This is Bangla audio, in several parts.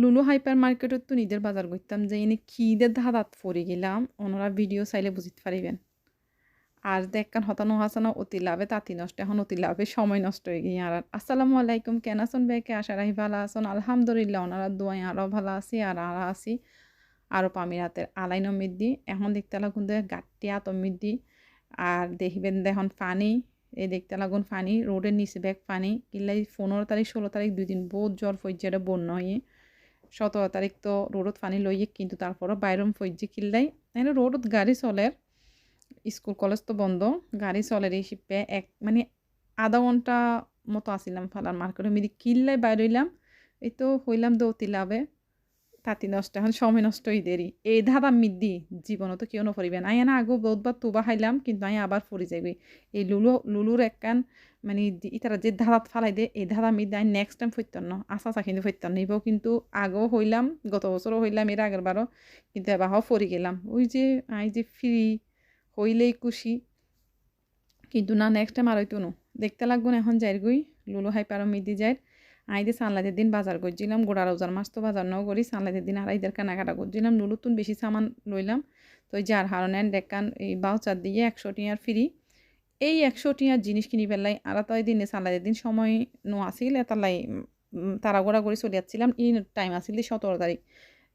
লুলু হাইপার মার্কেটত তো নিজের বাজার করতাম, যে এনে কিদের ধাঁধাত পড়ে গেলাম, ওনারা ভিডিও চাইলে বুঝিতে পারিবেন। আর দেখকান হতানো হাসানো অতি লাভে, তাঁতি নষ্ট, এখন অতি লাভে, সময় নষ্ট হয়ে গিয়ে আর আসসালামু আলাইকুম, কেন আসন বেকে আশা রাহি ভালো আসন আলহামদুলিল্লাহ, ওনারা দোয়াই আরও ভালো আছি, আর আর আছি। আরও পামি রাতের আলাই নমিদ দি এখন দেখতে লাগুন দে গাট্টি আতমিদ দি আর দেখবেন দেখুন পানি এই দেখতে লাগুন পানি, রোডের নিচে ব্যাগ পানি, কিল্লাই পনেরো তারিখ, ষোলো তারিখ দুই দিন বহুত জ্বর ফৈজ্যাটা বন্যা হয়ে সতেরো তারিখ তো রোডত পানি লইয়ে কিন্তু তারপরও বাইরম ফৈজি কিল্লাই এনে রোডত গাড়ি চলের, স্কুল কলেজ তো বন্ধ, গাড়ি চলের এই শিপে এক মানে আধা ঘণ্টা মতো আসিলাম ফালার মার্কেটে মিদি কিল্লাই বাইর হইলাম, এই তো হইলাম দৌতি লাভে তাঁতি নষ্ট, এখন সময় নষ্ট দেরি। এই ধারা মিদ্দি জীবনও তো কেউ নফরিবেন আই না আগো বহুতবার তুবা খাইলাম, কিন্তু আমি আবার ফরি যাইবি এই লুলু লুলুর একখান মানে ইতারা যে ধারাত ফালাই দে এই ধারা মিদ্দি আমি নেক্সট টাইম ফইতাম না। আশা আশা কিন্তু ফইতাম নিব, কিন্তু আগেও হইলাম, গত বছরও হইলাম এর আগের বারও কিন্তু এবার ফরি গেলাম। ওই যে আই যে ফ্রি হইলেই খুশি। কিন্তু না নেক্সট টাইম আর হইতো নো। দেখতে লাগবো না, এখন যাইর গই লুলু হাই পারো মিদি যাই আইদে সানলাইতের দিন বাজার করছিলাম, গোড়া রোজার মাস তো বাজার নাও করি, সানলাইতের দিন আড়াইদের কেনাকাটা করছিলাম লুলুতুন বেশি সামান লইলাম। তো যার হারণে দেখান এই বাউচার দিয়ে একশো টিয়ার ফ্রি। এই একশো টিয়ার জিনিস কিনি পেলাই আর তো দিনে সানলাইতের দিন সময় নো আসিল এতালাই তারা গোড়া করে চলে যাচ্ছিলাম। ই টাইম আসিল সতেরো তারিখ,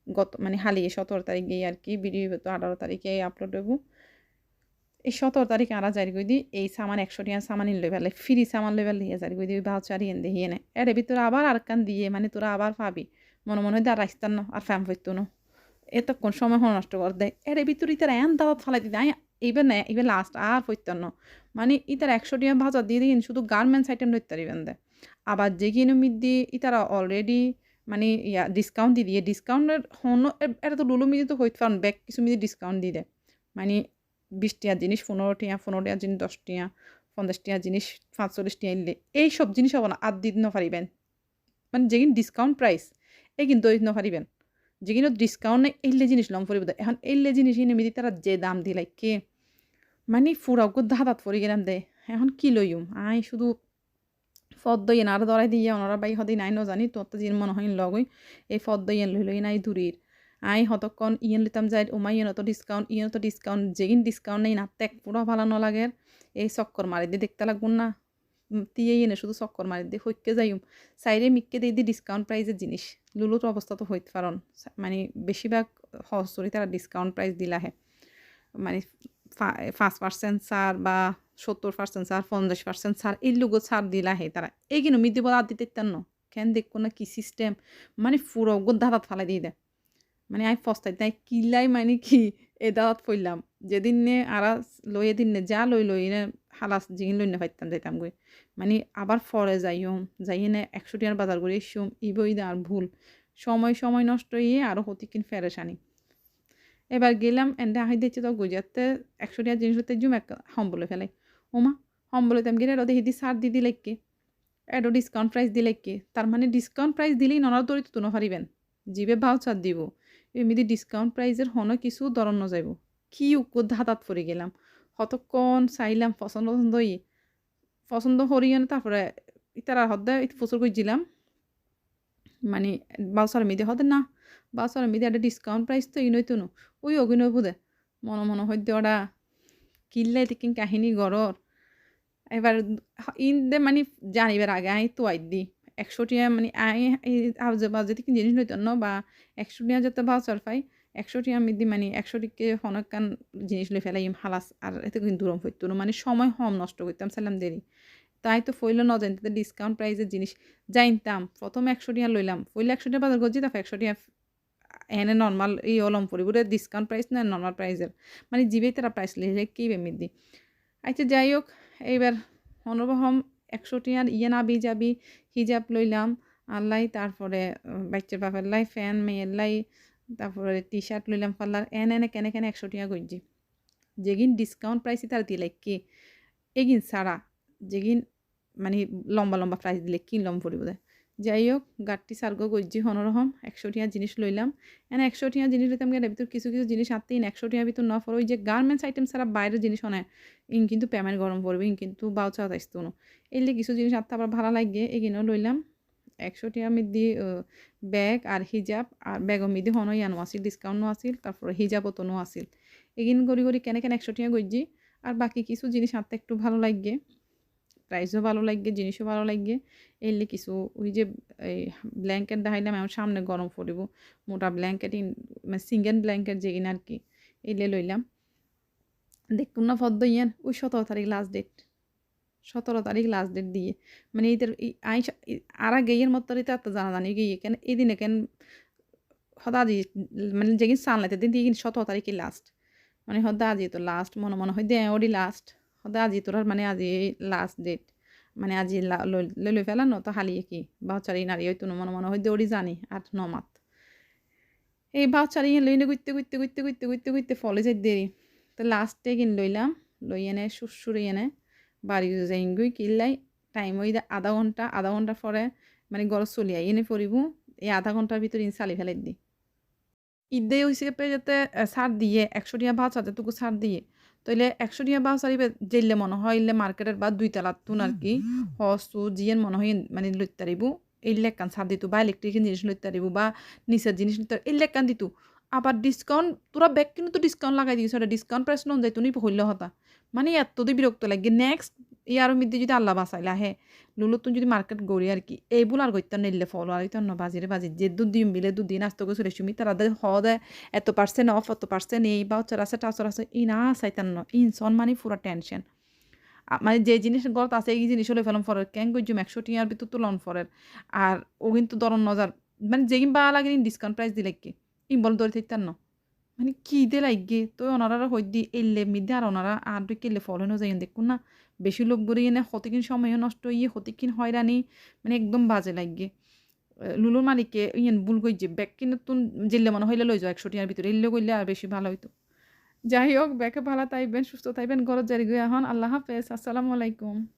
গত মানে হালিয়ে সতেরো তারিখ গিয়ে আর কি ভিডিও তো আঠারো তারিখে আপলোড হব। এই সতেরো তারিখ আরা জারি করে দিই, এই সামান একশো টিয়া সামান লই ফেলে ফ্রি সামান লই ফেলে জারি করে দিই বাউচারি এন দিয়ে নে এর ভিতরে আবার আর কান দিয়ে মানে তোরা আবার পাবি। মনে মনে হয় আর রাস্তার না, আর ফ্যাম ফইতো না। এতক্ষণ সময় নষ্ট করে দেয়। এর ভিতরে ইতার এন দাদাত ফালাই আই এইবার না এবার লাস্ট আর ফইতার না। মানে ইতার একশো টিয়া ভাজা দিয়ে দিন শুধু গার্মেন্টস আইটেম লইতে পারিবেন দে। আবার যে কিনো মিদ দিয়ে ইতারা অলরেডি মানে ইয়া ডিসকাউন্ট দিয়ে দিয়ে ডিসকাউন্টের হন এটা তো লুলু মিদি তো হইতে পারেন ব্যাগ কিছু মিদি ডিসকাউন্ট দিয়ে দেয়। মানে বিশ টিয়া জিনিস, পনেরো টিয়া পনেরো টিয়া জিনিস, দশ টিয়া, পঞ্চাশ টিয়া জিনিস, পাঁচচল্লিশ টিয়া ইলে এই সব জিনিস হব না আর দিতে নপারিবেন মানে যেগিন ডিসকাউন্ট প্রাইস এই কিন্তু দিতে নপারিবেন যেগিন ডিসকাউন্ট নেই এইলে জিনিস লম ফুরিব এখন এইলে জিনিস এনে মিদি তারা যে দাম দিলাই কে? মানে ফুরাও ধাঁধাত ফরি গেলাম দে, এখন কি লইম? আই শুধু ফদ্দ ইয়েন আর দরাই দিয়ে, ওনারা বাই হদি নাই নজানি তোর তো যিন মনে হয় লগই এই ফদ্দ ইয়েন লই লই নাই দূরির। আই হতক্ষণ ইয়েন লিতাম যাই উমাই ইয়েন তো ডিসকাউন্ট ইয়েন তো ডিসকাউন্ট যেগিন ডিসকাউন্ট নেই না তেক পুরো ভালো ন লাগে এই চক্কর মারি দিয়ে দেখতে লাগবো না। দিয়ে ইয়েনে শুধু চক্কর মারি দিয়ে হইকে যাইম। সাইডে মিককে দিয়ে দিয়ে ডিসকাউন্ট প্রাইজের জিনিস। লুলুর অবস্থা তো হইতে পারন মানে বেশিরভাগ হস্তরি তারা ডিসকাউন্ট প্রাইস দিলাহে। মানে পাঁচ পার্সেন্ট ছাড় বা সত্তর পার্সেন্ট ছাড় পঞ্চাশ পার্সেন্ট ছাড় এই লুগো ছাড় দিলাহে তারা এই কিন্তু মিদি বলা দিতে ন কেন দেখব না কি সিস্টেম মানে পুরো গোদ্ধাত ফালাই দিয়ে দেয় মানে আমি ফস্তাই, তাই কিলাই মানে কি এ দাওয়াত ফইলাম যেদিন নে আরা লই এদিন নে, যা লই লই নে হালাস জিগিন লই না পাইতাম যাইতাম গই মানে আবার ফরে যাই নে একশো টিয়ার বাজার করে এসম ইবই আর ভুল। সময় সময় নষ্ট হয়ে আরও হতিকিন ফেরেশানি এবার গেলাম, এন্ডে আহি দেখছি তো গুজরাতে একশো টিয়ার জিনিস হতে জুম এক হম বলে ফেলাই। ওমা হম বলে তেম গেলে রোদে হিদি সার দি দিলে কি? এডো ডিসকাউন্ট প্রাইস দিলে কি? তার মানে ডিসকাউন্ট প্রাইস দিলেই ননার দরিত তুনো পারিবেন। জিবে ছাড় দিব। এমনি ডিসকাউন্ট প্রাইজের হনো কিছু দরন যাইব। কি উকুত হাতাত পড়ে গেলাম। কতক্ষণ চাইলাম, পছন্দ পছন্দ ই পছন্দ হরিয়ান তারপরে ইতারা হদ্দে প্রচুর করছিলাম মানে বাউসার মিদে হদে না, বাউসার মিদে একটা ডিসকাউন্ট প্রাইস তো ইনই তো ওই অভিনয় বোধে মনে মনে হদ্য ওরা কিনলাই তিকিন কাহিনী গড়র এবার ইন দে মানে জানিবার আগে আই তো আই দি একশো টিয়া মানে আই আজে বাজে থেকে জিনিস নইতো ন বা একশো টিয়া যাতে ভাউচার পাই একশো টিয়া আমি মানে একশো টিকে হনকান জিনিস লই ফেলাই হালাস, আর এতে কিন্তু দূরম হইতো না। মানে সময় হম নষ্ট করতাম, সালাম দেরি। তাই তো ফইল ন জানতে ডিসকাউন্ট প্রাইসের জিনিস জানতাম প্রথমে একশো টিয়া লইলাম, ফইলে একশো টিয়া বাজার গজি তারপর একশো টিয়া এনে নর্মাল এই অলম পরিবুরে ডিসকাউন্ট প্রাইস না নর্মাল প্রাইসের মানে জিবে তারা প্রাইস লিখে কি বেমির দি আচ্ছা যাই হোক, এইবার অনুভব একশো টিয়ার ইয়ে নাবি যাবি, হিজাব লইলাম আল্লাহ তারপরে বাচ্চার বাপের লাই ফ্যান, মেয়ের লাই, তারপরে টি শার্ট লইলাম, পাল্লার এন, এনে, কেনে কেনে একশো টিয়া গজ্জি যেগিন ডিসকাউন্ট প্রাইসে তার দিলে কি? এগিন সারা যেগিন মানে লম্বা লম্বা প্রাইস দিলে কি লম পড়িব যাই হোক গাঠটি সার্গ গজ্জি হনরহম, একশো টিয়া জিনিস লইলাম। এনে একশো টিয়া জিনিস লইতাম গেলে ভিতর কিছু কিছু জিনিস ইন একশো টিয়া ভিতর ন পড়ো ওই যে গার্মেন্টস আইটেম ছাড়া বাইরের জিনিস হয় ইন কিন্তু পেমেন্ট গরম পড়বে, ইন কিন্তু বাউচা আসতো না। এলে কিছু জিনিস আনতে আবার ভালো লাগে, এগিনেও লইলাম। একশো টিয়া মিদি ব্যাগ আর হিজাব, আর ব্যাগর মিদি হনো ইয়ানো আছিল ডিসকাউন্টও আছিল, তারপরে হিজাব অতনও আছিল। এগিন করি করি কেনে কেন একশো টিয়া গইজি আর বাকি কিছু জিনিস হাতে একটু ভালো লাগে। প্রাইসও ভালো লাগে, জিনিসও ভালো লাগে। এলে কিছু ওই যে, এই ব্ল্যাঙ্কেট দেখাইলাম আমার সামনে গরম পড়িব। মোটা ব্ল্যাঙ্কেট মানে সিঙ্গেল ব্ল্যাঙ্কেট যে আর কি এলে লইলাম। দেখুন না ফদ্দ ইয়ান ওই সতেরো তারিখ লাস্ট ডেট সতেরো তারিখ লাস্ট ডেট দিয়ে। মানে এইদের আই আর আগে এর মতো এত জানা জানি গিয়ে, কেন এই দিনে কেন সদা আজি মানে যেদিন সানলাইতে দিন দিয়ে সতেরো তারিখে লাস্ট মানে সদা আজি তো লাস্ট মনে মনে হয় দেয় ওডি লাস্ট সদা আজি তোর মানে আজি লাস্ট ডেট মানে আজি লৈ লৈ ফেলা ন তো হালিয়ে কি বাচ্চারি নারী হয়তো মনে মনে হয় দৌড়ি জানি ন মাত। এই বাচ্চারি লইনে গুইতে গুইতে গুইতে গুইতে গুইতে গুইতে ফলে যাই দেরি তো লাস্টে কিন লইলাম লই এনে সুরসুরি এনে বাড়ি যাইগুই কিনলাই টাইম ওই আধা ঘণ্টা আধা ঘণ্টার পরে মানে গরজ চলি আই এনে পড়িব এই আধা ঘণ্টার ভিতরে ইন চালি ফেলাই দিই ঈদে হিসেবে যাতে ছাড় দিয়ে একশো টিয়া ভাও চাতে টুকু ছাড় দিয়ে। তাইলে একশো টিয়া ভাও চারিবে যেলে মনে হয় ইলে মার্কেটের বা দুই তালাত তুন আর কি। হসু জিয়েন মনে হয় মানে লইতে পারিব এই লেখান ছাড় দিত বা ইলেকট্রিক জিনিস লইতে পারিব বা নিচের জিনিস লইতে এই লেখান দিত। আবার ডিসকাউন্ট তোরা ব্যাগ কিন্তু ডিসকাউন্ট লাগাই এটা ডিসকাউন্ট প্রাইস নন তুমি হইলে হতা। মানে এত বিরক্ত লাগে। নেক্সট ইয়ার মধ্যে যদি আল্লাহ বাঁচাইলে, আহে। লুলো তুমি যদি মার্কেট গড়ি আর কি, এইবুল আর গইতে নিলে ফলো আর ন বাজিরে বাজি। যে দুধ দিম বিলে দুধ দিন, আসতে গেছো রেশুমি তারা হ দেয় এত পার্সেন্ট অফ এত পার্সেন্ট এই, বা হচ্ছে আছে টাচর আছে ই না চাইতান ন ইনসন মানে পুরো টেনশন মানে যে জিনিস গলত আছে, এই জিনিস হলে ফেলন ফরের ক্যাং গজ্জুম একশো টিয়ার ভিতর তুলন ফরের। আর ও কিন্তু দরন নজার মানে যেগিন বা লাগে ডিসকাউন্ট প্রাইস দিলে কি ইম বল ধরে থাকতাম না। মানে কি দে লাগে, তো ওনারা হই দি, এলে মিদে আর ওনারা আর দুই কেলে ফল হয়ে যায় দেখুন না। বেশি লোক গড়ি এনে হতিকিন সময়ও নষ্ট ইয়ে হতিকিন হয়রানি মানে একদম বাজে লাগে। লুলুর মালিককে ইয়েন ভুল যে ব্যাগ কিনে তুন, জেলে মনে হইলে লই যাও একশো টিয়ার ভিতরে, এলে করলে আর বেশি ভালো হইতো। যাই হোক, ব্যাগে ভালো তাইবেন সুস্থ তাইবেন ঘরত জারি গিয়ে এখন আল্লাহ হাফেজ, আসসালামু আলাইকুম।